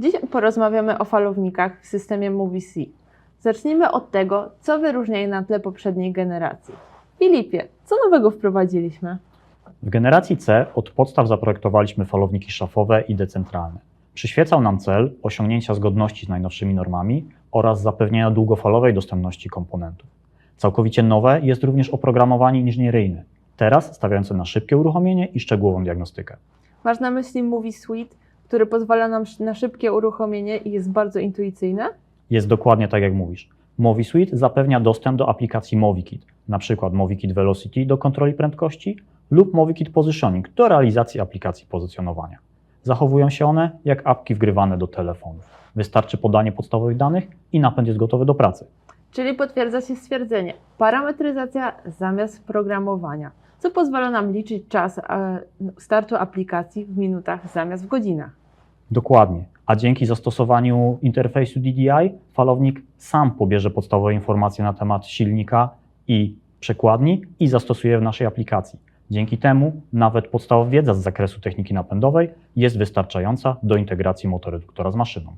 Dziś porozmawiamy o falownikach w systemie Movie C. Zacznijmy od tego, co wyróżnia je na tle poprzedniej generacji. Filipie, co nowego wprowadziliśmy? W generacji C od podstaw zaprojektowaliśmy falowniki szafowe i decentralne. Przyświecał nam cel osiągnięcia zgodności z najnowszymi normami oraz zapewnienia długofalowej dostępności komponentów. Całkowicie nowe jest również oprogramowanie inżynieryjne, teraz stawiające na szybkie uruchomienie i szczegółową diagnostykę. Masz na myśli Movie Suite, który pozwala nam na szybkie uruchomienie i jest bardzo intuicyjne? Jest dokładnie tak jak mówisz. Movi Suite zapewnia dostęp do aplikacji MoviKit, np. MoviKit Velocity do kontroli prędkości lub MoviKit Positioning do realizacji aplikacji pozycjonowania. Zachowują się one jak apki wgrywane do telefonów. Wystarczy podanie podstawowych danych i napęd jest gotowy do pracy. Czyli potwierdza się stwierdzenie parametryzacja zamiast programowania, co pozwala nam liczyć czas e, startu aplikacji w minutach zamiast w godzinach. Dokładnie. A dzięki zastosowaniu interfejsu DDI, falownik sam pobierze podstawowe informacje na temat silnika i przekładni i zastosuje w naszej aplikacji. Dzięki temu nawet podstawowa wiedza z zakresu techniki napędowej jest wystarczająca do integracji motoreduktora z maszyną.